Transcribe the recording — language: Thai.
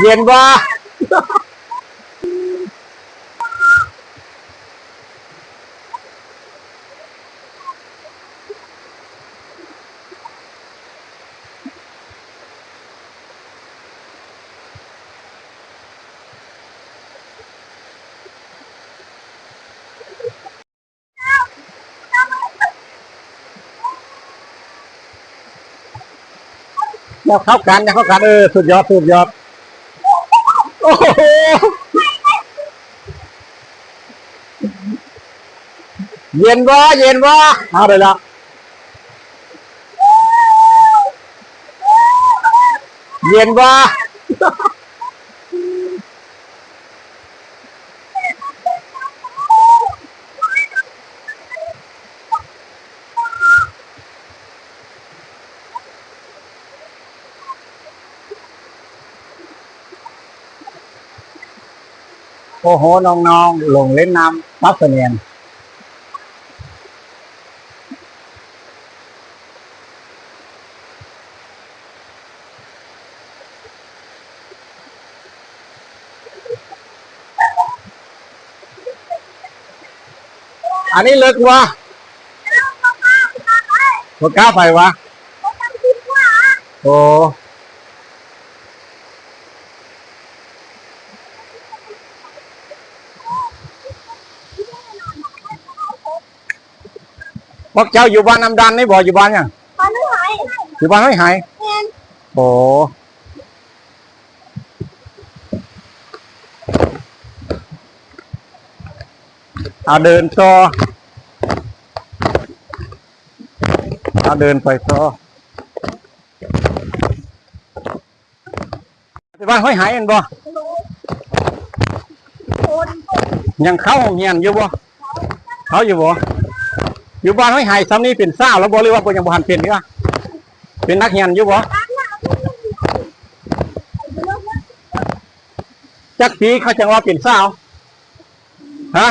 เย็นบ่อย่าเข้ากันอย่าเข้ากันเออสุดยอดสุดยอด โอ้โหเย็นวะเย็นวะเอาเลยละเย็นวะ cô hố non non, luồn lên nam bắc phần miền anh ấy lượt qua một cá phải qua ồ. ยนอันนี้เลิกวะพวกก้าไปวะโอ้พวกเจ้าอยู่บ้านน้ำดันนี่บ่อยู่บ้านยัง ตอนนี้หาย อยู่บ้านไม่หาย เงิน โอ้เอาเดินต่อเอาเดินไปต่อไปบ้านห้อยหายเห็นบ่ คน ยังเข้าห้องเรียนอยู่บ่เขาอยู่บ่ อยู่บ้านไม่หายซ้ำนี่เป็นเศร้าแล้วบอกเลยว่าเป็นยังบ้านเป็นนี่วะเป็นนักเรียนอยู่บ่จักปีเขาจะว่าเป็นเศร้าฮะ